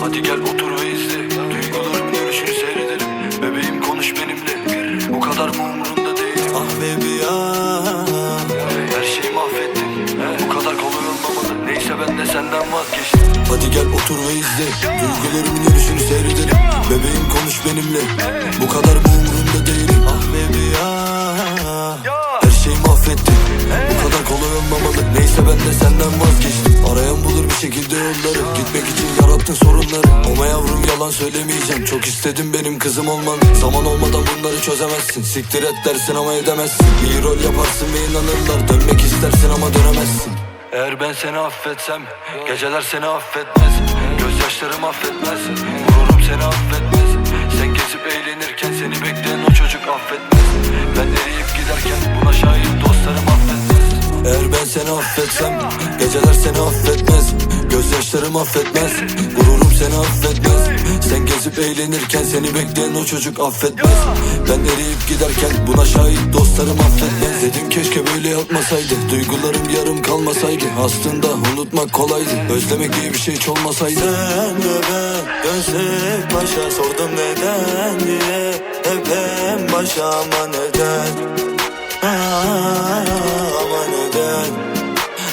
Hadi gel otur ve izle. Duygularımın dönüşünü seyredelim. Bebeğim konuş benimle. Bu kadar mı umurunda değil? Ah baby ah Her şeyi mahvettin. Bu kadar kolay olmamalı. Neyse ben de senden vazgeçtim. Hadi gel otur ve izle. Duygularımın dönüşünü seyredelim. Bebeğim konuş benimle. Bu kadar mı umurunda mahvettin Bu kadar kolay olmamalı. Neyse ben de senden vazgeçtim. Arayan bulur bir şekilde yolları. Gitmek için yarattın sorunları. Ama yavrum yalan söylemeyeceğim. Çok istedim benim kızım olman Zaman olmadan bunları çözemezsin. Siktir et dersin ama edemezsin. İyi rol yaparsın ve inanırlar. Dönmek istersin ama dönemezsin. Eğer ben seni affetsem Geceler seni affetmez. Gözyaşlarım affetmez affetsem Geceler seni affetmez Gözyaşlarım affetmez Gururum seni affetmez. Sen gezip eğlenirken Seni bekleyen o çocuk affetmez. Ben eriyip giderken Buna şahit dostlarım affetmez. Dedim keşke böyle yapmasaydı Duygularım yarım kalmasaydı. Aslında unutmak kolaydı Özlemek diye bir şey hiç olmasaydı. Sen ve ben başa Sordum neden diye. Hep en başa ama neden? Aa,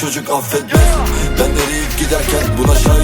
çocuk affetmez. Ben eriyip giderken Buna şahit